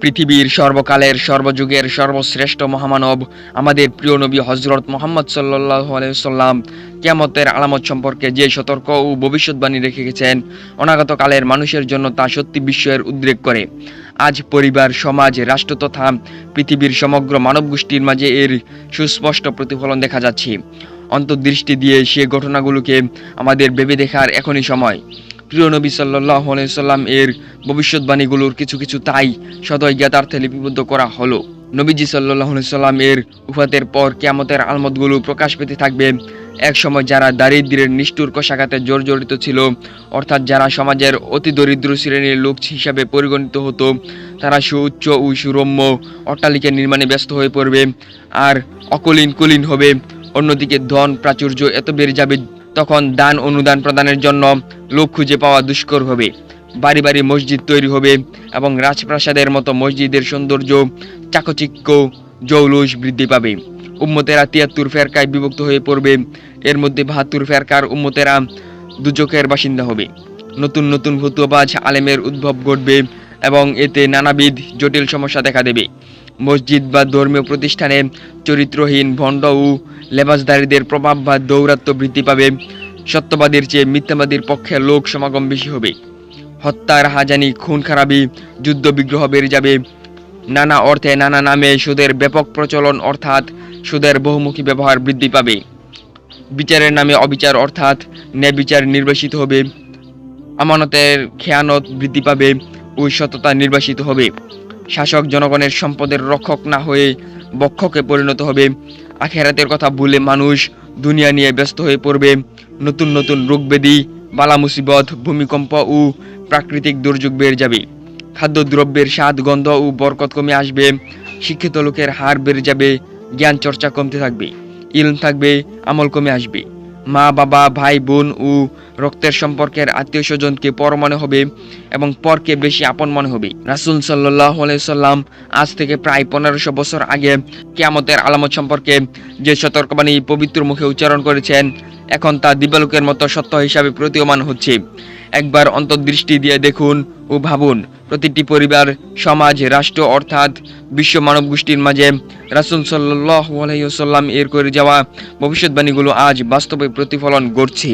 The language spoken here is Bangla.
পৃথিবীর সর্বকালের, সর্বযুগের সর্বশ্রেষ্ঠ মহামানব আমাদের প্রিয় নবী হজরত মোহাম্মদ সাল্লাহ সাল্লাম কিয়ামতের আলামত সম্পর্কে যে সতর্ক ও ভবিষ্যৎবাণী রেখে গেছেন, অনাগত কালের মানুষের জন্য তা সত্যি বিস্ময়ের উদ্রেক করে। আজ পরিবার, সমাজ, রাষ্ট্র তথা পৃথিবীর সমগ্র মানব গোষ্ঠীর মাঝে এর সুস্পষ্ট প্রতিফলন দেখা যাচ্ছে। অন্তর্দৃষ্টি দিয়ে সে ঘটনাগুলোকে আমাদের ভেবে দেখার এখনই সময়। প্রিয় নবী সাল্লাহ সাল্লাম এর ভবিষ্যৎবাণীগুলোর কিছু কিছু তাই সদয় জ্ঞাতার্থে লিপিবদ্ধ করা হলো। নবীজি সাল্লাহ সাল্লাম এর উফাতের পর কেয়ামতের আলমতগুলো প্রকাশ পেতে থাকবে। এক সময় যারা দারিদ্র্যের নিষ্ঠুর কষাঘাতে জর্জরিত ছিল, অর্থাৎ যারা সমাজের অতি দরিদ্র শ্রেণির লোক হিসাবে পরিগণিত হতো, তারা সুউচ্চ ও সুরম্য অট্টালিকা নির্মাণে ব্যস্ত হয়ে পড়বে। আর অকলিন কুলীন হবে, অন্যদিকে ধন প্রাচুর্য এত বেড়ে যাবে তখন দান অনুদান প্রদানের জন্য লোক খুঁজে পাওয়া দুষ্কর হবে। বাড়ি বাড়ি মসজিদ তৈরি হবে এবং রাজপ্রাসাদের মতো মসজিদের সৌন্দর্য, চাকচিক্য, জৌলুস বৃদ্ধি পাবে। উম্মতেরা তিয়াত্তর ফেরকায় বিভক্ত হয়ে পড়বে। এর মধ্যে বাহাত্তর ফেরকার উম্মতেরা দুচোখের বাসিন্দা হবে। নতুন নতুন ভতুয়াবাজ আলেমের উদ্ভব ঘটবে এবং এতে নানাবিধ জটিল সমস্যা দেখা দেবে। মসজিদ বা ধর্মীয় প্রতিষ্ঠানে চরিত্রহীন, ভণ্ড ও লেবাসদারীদের প্রভাব বা দৌরাত্ম্য বৃদ্ধি পাবে। সত্যবাদীর চেয়ে মিথ্যাবাদীর পক্ষে লোক সমাগম বেশি হবে। হত্যার হাজানি, খুন খারাপি, যুদ্ধ বিগ্রহ বেড়ে যাবে। নানা অর্থে নানা নামে সুদের ব্যাপক প্রচলন অর্থাৎ সুদের বহুমুখী ব্যবহার বৃদ্ধি পাবে। বিচারের নামে অবিচার অর্থাৎ ন্যায় বিচার নির্বাসিত হবে। আমানতের খেয়ানত বৃদ্ধি পাবে ও সততা নির্বাসিত হবে। শাসক জনগণের সম্পদের রক্ষক না হয়ে বক্ষকে পরিণত হবে। আখেরাতের কথা ভুলে মানুষ দুনিয়া নিয়ে ব্যস্ত হয়ে পড়বে। নতুন নতুন রোগব্যাধি বালা মুসিবত, ভূমিকম্প ও প্রাকৃতিক দুর্যোগ বেড়ে যাবে। খাদ্যদ্রব্যের স্বাদ, গন্ধ ও বরকত কমে আসবে। শিক্ষিত লোকের হার বেড়ে যাবে। জ্ঞান চর্চা কমতে থাকবে। ইলম থাকবে। আমল কমে আসবে। মা, বাবা, ভাই, বোন ও রক্তের সম্পর্কের আত্মীয় স্বজনকে পর মনে হবে এবং পরকে বেশি আপন মনে হবে। রাসুল সাল্লাহ সাল্লাম আজ থেকে প্রায় পনেরোশো বছর আগে কেয়ামতের আলামত সম্পর্কে যে সতর্কবাণী পবিত্র মুখে উচ্চারণ করেছেন, এখন তা দিবালোকের মতো সত্য হিসাবে প্রতীয়মান হচ্ছে। একবার অন্তর্দৃষ্টি দিয়ে দেখুন ও ভাবুন, প্রতিটি পরিবার, সমাজ, রাষ্ট্র অর্থাৎ বিশ্ব মানব গোষ্ঠীর মাঝে রাসুল সাল্লাহ আলাইসাল্লাম এর করে যাওয়া ভবিষ্যৎবাণীগুলো আজ বাস্তবে প্রতিফলন ঘটছে